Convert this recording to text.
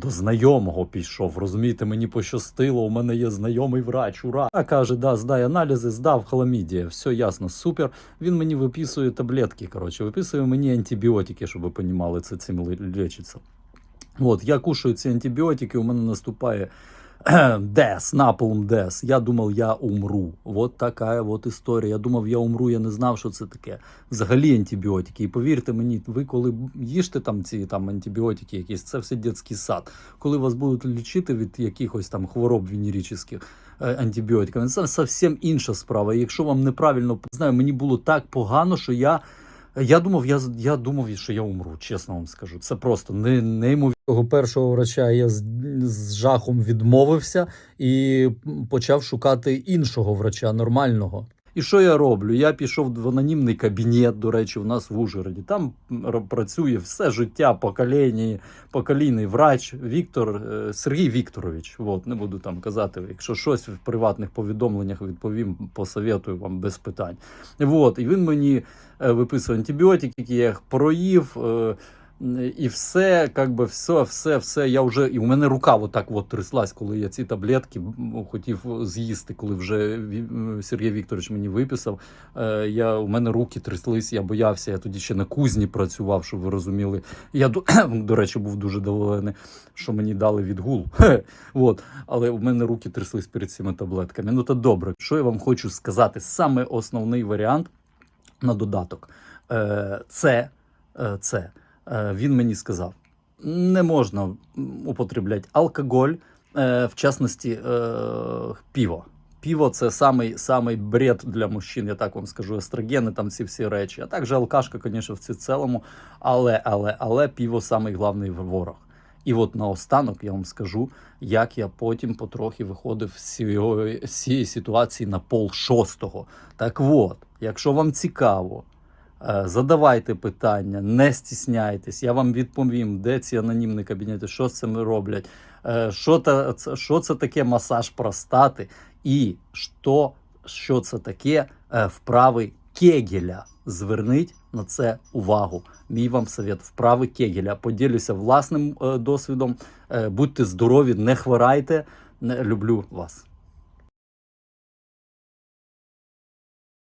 до знайомого пішов. Розумієте, мені пощастило. У мене є знайомий врач. Ура! А каже, да, здай аналізи, здав хламідія. Все ясно, супер. Він мені виписує таблетки. Коротше, виписує мені антибіотики, щоб ви понімали, це цим ле- лечиться. От, я кушаю ці антибіотики, у мене наступає дес, напалм дес. Я думав, я умру. От така от історія. Я думав, я умру, я не знав, що це таке. Взагалі антибіотики. І повірте мені, ви коли їжте там ці там антибіотики, якісь, це все дитячий сад. Коли вас будуть лічити від якихось там хвороб венеричних е, антибіотиками, це зовсім інша справа. І якщо вам неправильно знаю, мені було так погано, що я. Я думав, я, я думав, що я умру, чесно вам скажу. Це просто не, неймовірно. Того першого врача я з, з жахом відмовився і почав шукати іншого врача, нормального. І що я роблю? Я пішов в анонімний кабінет, до речі, у нас в Ужгороді. Там працює все життя покоління, поколінний врач Віктор е, Сергій Вікторович. От, не буду там казати, якщо щось в приватних повідомленнях відповім, посоветую вам без питань. От, і він мені е, виписує антибіотики, я їх проїв. І все, как би, все, все, все. Я вже і у мене рука отак от тряслась, коли я ці таблетки хотів з'їсти, коли вже Сергій Вікторович мені виписав. Е, Я у мене руки тряслись, я боявся. Я тоді ще на кузні працював, щоб ви розуміли. Я до, речі був дуже доволений, що мені дали відгул. От. Але у мене руки тряслись перед цими таблетками. Ну то добре. Що я вам хочу сказати? Саме основний варіант на додаток. Е, Це, е, це він мені сказав: не можна употребляти алкоголь, е, в частності е, піво. Піво це самий, самий бред для мужчин, я так вам скажу, естрогени, там ці всі речі. А також алкашка, звісно, в цілому, але, але, але піво самий главний ворог. І от наостанок я вам скажу, як я потім потрохи виходив з цієї, ситуації на пол шостого. Так от, якщо вам цікаво, е, задавайте питання, не стісняйтесь, я вам відповім, де ці анонімні кабінети, що з цим роблять, е, що, та, що це таке масаж простати, і що, що це таке е, вправи Кегеля. Зверніть на це увагу. Мій вам совет вправи Кегеля. Поділюся власним е, досвідом. Е, будьте здорові, не хворайте. Люблю вас.